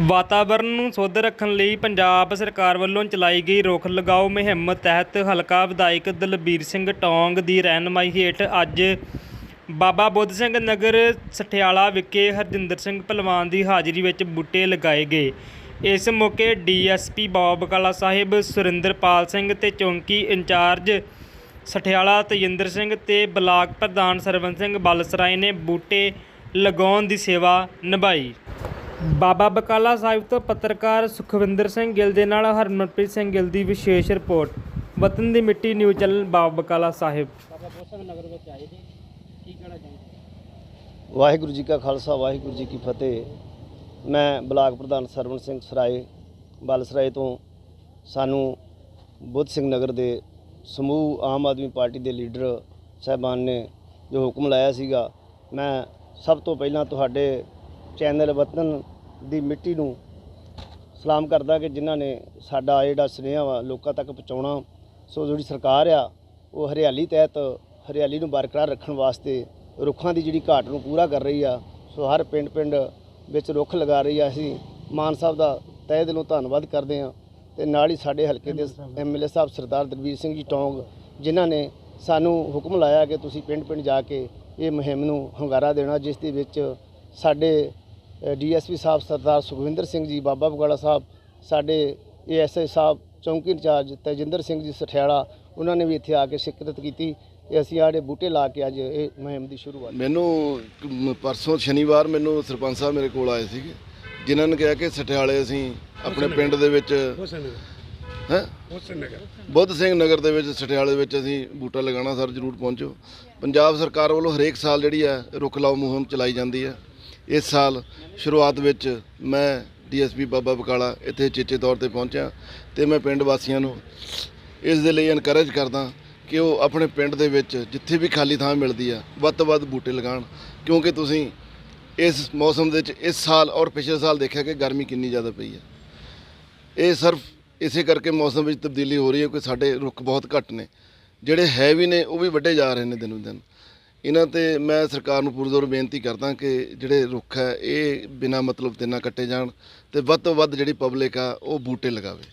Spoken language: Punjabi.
ਵਾਤਾਵਰਣ ਨੂੰ ਸ਼ੁੱਧ ਰੱਖਣ ਲਈ ਪੰਜਾਬ ਸਰਕਾਰ ਵੱਲੋਂ ਚਲਾਈ ਗਈ ਰੁੱਖ ਲਗਾਓ ਮੁਹਿੰਮ ਤਹਿਤ ਹਲਕਾ ਵਿਧਾਇਕ ਦਲਬੀਰ ਸਿੰਘ ਟੌਂਗ ਦੀ ਰਹਿਨਮਾਈ ਹੇਠ ਅੱਜ ਬਾਬਾ ਬੁੱਧ ਸਿੰਘ ਨਗਰ ਸਠਿਆਲਾ ਵਿਖੇ ਹਰਜਿੰਦਰ ਸਿੰਘ ਭਲਵਾਨ ਦੀ ਹਾਜ਼ਰੀ ਵਿੱਚ ਬੂਟੇ ਲਗਾਏ ਗਏ। ਇਸ ਮੌਕੇ ਡੀਐਸਪੀ ਬਾਬਾ ਬਕਾਲਾ ਸਾਹਿਬ, ਸੁਰਿੰਦਰਪਾਲ ਸਿੰਘ ਤੇ ਚੌਂਕੀ ਇੰਚਾਰਜ ਸਠਿਆਲਾ ਤੇਜਿੰਦਰ ਸਿੰਘ ਤੇ ਬਲਾਕ ਪ੍ਰਧਾਨ ਸਰਵਨ ਸਿੰਘ ਬਲਸਰਾਏ ਨੇ ਬੂਟੇ ਲਗਾਉਣ ਦੀ ਸੇਵਾ ਨਿਭਾਈ। ਬਾਬਾ ਬਕਾਲਾ ਸਾਹਿਬ ਤੋਂ ਪੱਤਰਕਾਰ ਸੁਖਵਿੰਦਰ ਸਿੰਘ ਗਿੱਲ ਦੇ ਨਾਲ ਹਰਮਨਪ੍ਰੀਤ ਸਿੰਘ ਗਿੱਲ ਦੀ ਵਿਸ਼ੇਸ਼ ਰਿਪੋਰਟ। ਵਤਨ ਦੀ ਮਿੱਟੀ ਨਿਊਜ਼ ਚੈਨਲ ਬਾਬਾ ਬਕਾਲਾ ਸਾਹਿਬ। ਵਾਹਿਗੁਰੂ ਜੀ ਕਾ ਖਾਲਸਾ, ਵਾਹਿਗੁਰੂ ਜੀ ਕੀ ਫਤਿਹ। ਮੈਂ ਬਲਾਕ ਪ੍ਰਧਾਨ ਸਰਵਣ ਸਿੰਘ ਸਰਾਏ ਬਲਸਰਾਏ ਤੋਂ ਸਾਨੂੰ ਬੁੱਧ ਸਿੰਘ ਨਗਰ ਦੇ ਸਮੂਹ ਆਮ ਆਦਮੀ ਪਾਰਟੀ ਦੇ ਲੀਡਰ ਸਾਹਿਬਾਨ ਨੇ ਜੋ ਹੁਕਮ ਲਾਇਆ ਸੀਗਾ, ਮੈਂ ਸਭ ਤੋਂ ਪਹਿਲਾਂ ਤੁਹਾਡੇ ਚੈਨਲ ਵਤਨ ਦੀ ਮਿੱਟੀ ਨੂੰ ਸਲਾਮ ਕਰਦਾ ਕਿ ਜਿਨ੍ਹਾਂ ਨੇ ਸਾਡਾ ਜਿਹੜਾ ਸੁਨੇਹਾ ਵਾ ਲੋਕਾਂ ਤੱਕ ਪਹੁੰਚਾਉਣਾ, ਸੋ ਜਿਹੜੀ ਸਰਕਾਰ ਆ, ਉਹ ਹਰਿਆਲੀ ਤਹਿਤ ਹਰਿਆਲੀ ਨੂੰ ਬਰਕਰਾਰ ਰੱਖਣ ਵਾਸਤੇ ਰੁੱਖਾਂ ਦੀ ਜਿਹੜੀ ਘਾਟ ਨੂੰ ਪੂਰਾ ਕਰ ਰਹੀ ਆ, ਸੋ ਹਰ ਪਿੰਡ ਪਿੰਡ ਵਿੱਚ ਰੁੱਖ ਲਗਾ ਰਹੀ ਆ। ਅਸੀਂ ਮਾਨ ਸਾਹਿਬ ਦਾ ਤਹਿ ਦਿਲੋਂ ਧੰਨਵਾਦ ਕਰਦੇ ਹਾਂ ਤੇ ਨਾਲ ਹੀ ਸਾਡੇ ਹਲਕੇ ਦੇ ਐਮਐਲਏ ਸਾਹਿਬ ਸਰਦਾਰ ਦਰਬੀਰ ਸਿੰਘ ਜੀ ਟੌਂਗ, ਜਿਨ੍ਹਾਂ ਨੇ ਸਾਨੂੰ ਹੁਕਮ ਲਾਇਆ ਕਿ ਤੁਸੀਂ ਪਿੰਡ ਪਿੰਡ ਜਾ ਕੇ ਇਹ ਮੁਹਿੰਮ ਨੂੰ ਹੰਗਾਰਾ ਦੇਣਾ, ਜਿਸ ਦੇ ਵਿੱਚ ਸਾਡੇ ਡੀਐਸਪੀ ਸਾਹਿਬ ਸਰਦਾਰ ਸੁਖਵਿੰਦਰ ਸਿੰਘ ਜੀ ਬਾਬਾ ਬਗਾਲਾ ਸਾਹਿਬ ਸਾਡੇ ਏਐਸਆਈ ਸਾਹਿਬ ਚੌਂਕੀ ਇੰਚਾਰਜ ਤੇਜਿੰਦਰ ਸਿੰਘ ਜੀ ਸਠਿਆਲਾ ਉਹਨਾਂ ਨੇ ਵੀ ਇੱਥੇ ਆ ਕੇ ਸ਼ਿਰਕਤ ਕੀਤੀ ਤੇ ਅਸੀਂ ਆੜੇ ਬੂਟੇ ਲਾ ਕੇ ਅੱਜ ਇਹ ਮੁਹਿੰਮ ਦੀ ਸ਼ੁਰੂਆਤ ਮੈਨੂੰ ਪਰਸੋਂ ਸ਼ਨੀਵਾਰ ਮੈਨੂੰ ਸਰਪੰਚ ਸਾਹਿਬ ਮੇਰੇ ਕੋਲ ਆਏ ਸੀਗੇ ਜਿਨ੍ਹਾਂ ਨੇ ਕਿਹਾ ਕਿ ਸਠਿਆਲੇ ਅਸੀਂ ਆਪਣੇ ਪਿੰਡ ਦੇ ਵਿੱਚ ਹੈ? ਬੁੱਧ ਸਿੰਘ ਨਗਰ ਦੇ ਵਿੱਚ ਸਠਿਆਲੇ ਵਿੱਚ ਅਸੀਂ ਬੂਟਾ ਲਗਾਉਣਾ ਸਰ ਜਰੂਰ ਪਹੁੰਚੋ। ਪੰਜਾਬ ਸਰਕਾਰ ਵੱਲੋਂ ਹਰੇਕ ਸਾਲ ਜਿਹੜੀ ਹੈ ਰੁੱਖ ਲਾਓ ਮੁਹਿੰਮ ਚਲਾਈ ਜਾਂਦੀ ਹੈ। ਇਸ ਸਾਲ ਸ਼ੁਰੂਆਤ ਵਿੱਚ ਮੈਂ ਡੀਐਸਪੀ ਬਾਬਾ ਬਕਾਲਾ ਇੱਥੇ ਚੇਚੇ ਤੌਰ ਤੇ ਪਹੁੰਚਿਆ ਤੇ ਮੈਂ ਪਿੰਡ ਵਾਸੀਆਂ ਨੂੰ ਇਸ ਦੇ ਲਈ ਇਨਕਰੇਜ ਕਰਦਾ ਕਿ ਉਹ ਆਪਣੇ ਪਿੰਡ ਦੇ ਵਿੱਚ ਜਿੱਥੇ ਵੀ ਖਾਲੀ ਥਾਂ ਮਿਲਦੀ ਆ, ਵੱਧ ਤੋਂ ਵੱਧ ਬੂਟੇ ਲਗਾਉਣ। ਕਿਉਂਕਿ ਤੁਸੀਂ ਇਸ ਮੌਸਮ ਦੇ ਵਿੱਚ ਇਸ ਸਾਲ ਔਰ ਪਿਛਲੇ ਸਾਲ ਦੇਖਿਆ ਕਿ ਗਰਮੀ ਕਿੰਨੀ ਜ਼ਿਆਦਾ ਪਈ ਹੈ ਇਹ ਸਿਰਫ ਇਸੇ ਕਰਕੇ ਮੌਸਮ ਵਿੱਚ ਤਬਦੀਲੀ ਹੋ ਰਹੀ ਹੈ ਕਿ ਸਾਡੇ ਰੁੱਖ ਬਹੁਤ ਘੱਟ ਨੇ। ਜਿਹੜੇ ਹੈ ਵੀ ਨੇ ਉਹ ਵੀ ਵੱਡੇ ਜਾ ਰਹੇ ਨੇ ਦਿਨੋਂ ਦਿਨ। ਇਹਨਾਂ ਤੇ ਮੈਂ ਸਰਕਾਰ ਨੂੰ ਪੂਰੀ ਜ਼ੋਰ ਬੇਨਤੀ ਕਰਦਾ ਕਿ ਜਿਹੜੇ ਰੁੱਖ ਹੈ, ਇਹ ਬਿਨਾ ਮਤਲਬ ਤੇ ਨਾ ਕੱਟੇ ਜਾਣ ਤੇ ਵੱਧ ਤੋਂ ਵੱਧ ਜਿਹੜੀ ਪਬਲਿਕ ਆ, ਉਹ ਬੂਟੇ ਲਗਾਵੇ।